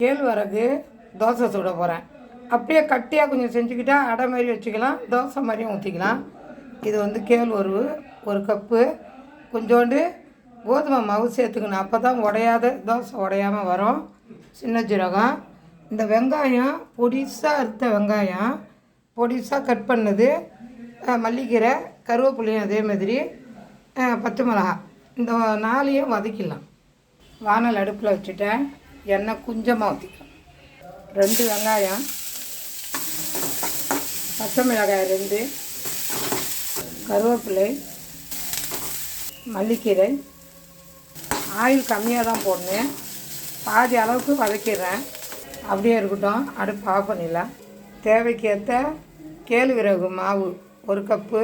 கேழ்வரகு தோசை சுட போகிறேன் அப்படியே கட்டியாக கொஞ்சம் செஞ்சுக்கிட்டால் அடை மாதிரி வச்சுக்கலாம். தோசை மாதிரியும் ஊற்றிக்கலாம் இது வந்து கேழ்வரகு ஒரு கப்பு. கொஞ்சோண்டு கோதுமை மாவு சேர்த்துக்கணும். அப்போ தான் உடையாத தோசை உடையாமல் வரும். சின்ன ஜீரகம். இந்த வெங்காயம் பொடிசாக அறுத்த வெங்காயம். பொடிசாக கட் பண்ணது. மல்லிக்கீரை கருவேப்பிலையும் அதே மாதிரி. பச்சை மிளகாய். இந்த நாளையும் வதக்கிடலாம். வானல் அடுப்பில் வச்சுட்டேன். எண்ணெய் கொஞ்சமாக ஊற்றிக்கலாம் ரெண்டு வெங்காயம் பச்சை மிளகாய் ரெண்டு கருவேப்பிலை மல்லிக்கீரை ஆயில் கம்மியாக தான் போடணும். பாதி அளவுக்கு வதக்கிடுறேன். அப்படியே இருக்கட்டும். அடுப்பு ஆஃப் பண்ணிடலாம். தேவைக்கேற்ற கேழ்விறகு மாவு ஒரு கப்பு.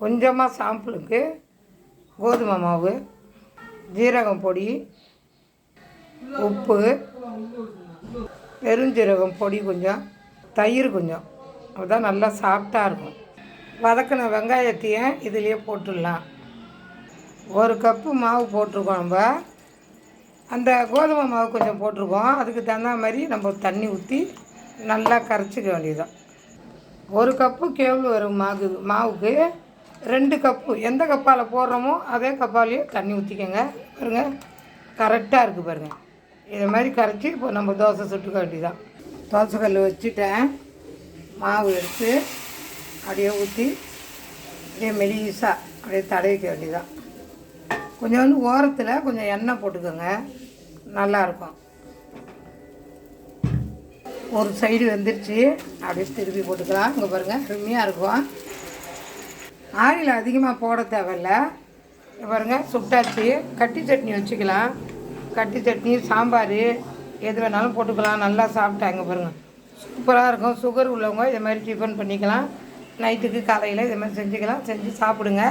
கொஞ்சமாக சாம்பிளுக்கு கோதுமை மாவு ஜீரகம் பொடி உப்பு பெருஞ்சீரகம் பொடி கொஞ்சம் தயிர் கொஞ்சம். அதுதான் நல்லா சாஃப்டாக இருக்கும். வதக்கின வெங்காயத்தையும் இதுலேயே போட்டுடலாம். ஒரு கப்பு மாவு போட்டிருக்கோம் நம்ம. அந்த கோதுமை மாவு கொஞ்சம் போட்டிருக்கோம். அதுக்கு தகுந்த மாதிரி நம்ம தண்ணி ஊற்றி நல்லா கரைச்சிக்க வேண்டியதுதான். ஒரு கப்பு கேவல் வரும் மாவு மாவுக்கு ரெண்டு கப்பு எந்த கப்பால் போடுறோமோ அதே கப்பாலேயே தண்ணி ஊற்றிக்கோங்க பாருங்கள் கரெக்டாக இருக்குது பாருங்கள் இதை மாதிரி கரைச்சி இப்போ நம்ம தோசை சுட்டுக்க வேண்டியதான் தோசை கல் வச்சுட்டேன். மாவு எடுத்து அப்படியே ஊற்றி அப்படியே மெலிசாக அப்படியே தடவிக்க வேண்டியதான் கொஞ்சோண்டு ஓரத்தில் கொஞ்சம் எண்ணெய் போட்டுக்கோங்க. நல்லாயிருக்கும் ஒரு சைடு வெந்துருச்சு. அப்படியே திருப்பி போட்டுக்கலாம். இங்கே பாருங்கள் அருமையாக இருக்கும். ஆயில் அதிகமாக போட தேவையில்ல. பாருங்கள் பாருங்க சுட்டாச்சு. கட்டி சட்னி வச்சுக்கலாம். கட்டி சட்னி சாம்பார் எது வேணாலும் போட்டுக்கலாம். நல்லா சாப்பிட்டாங்க பாருங்கள் சூப்பராக இருக்கும். சுகர் உள்ளவங்க இதை மாதிரி டிஃபன் பண்ணிக்கலாம். நைட்டுக்கு காலையில் இதை மாதிரி செஞ்சுக்கலாம். செஞ்சு சாப்பிடுங்க.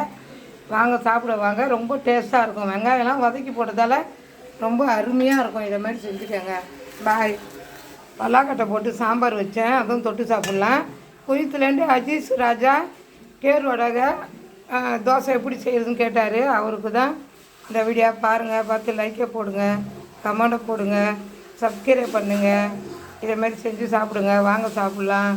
வாங்க சாப்பிட வாங்க. ரொம்ப டேஸ்ட்டாக இருக்கும். வெங்காயம்லாம் வதக்கி போட்டதால் ரொம்ப அருமையாக இருக்கும். இதை மாதிரி செஞ்சுக்கோங்க. பாய் பல்லாக்கட்டை போட்டு சாம்பார் வச்சேன். அதுவும் தொட்டு சாப்பிட்லாம். குயித்துலேருந்து அஜீஸ் ராஜா கேர் வடகை தோசை எப்படி செய்யுதுன்னு கேட்டார். அவருக்கு தான் இந்த வீடியோ பாருங்கள் பார்த்து லைக்கை போடுங்க கமெண்ட்டை போடுங்க சப்ஸ்கிரைப் பண்ணுங்கள் இதை மாதிரி செஞ்சு சாப்பிடுங்க. வாங்க சாப்பிட்லாம்.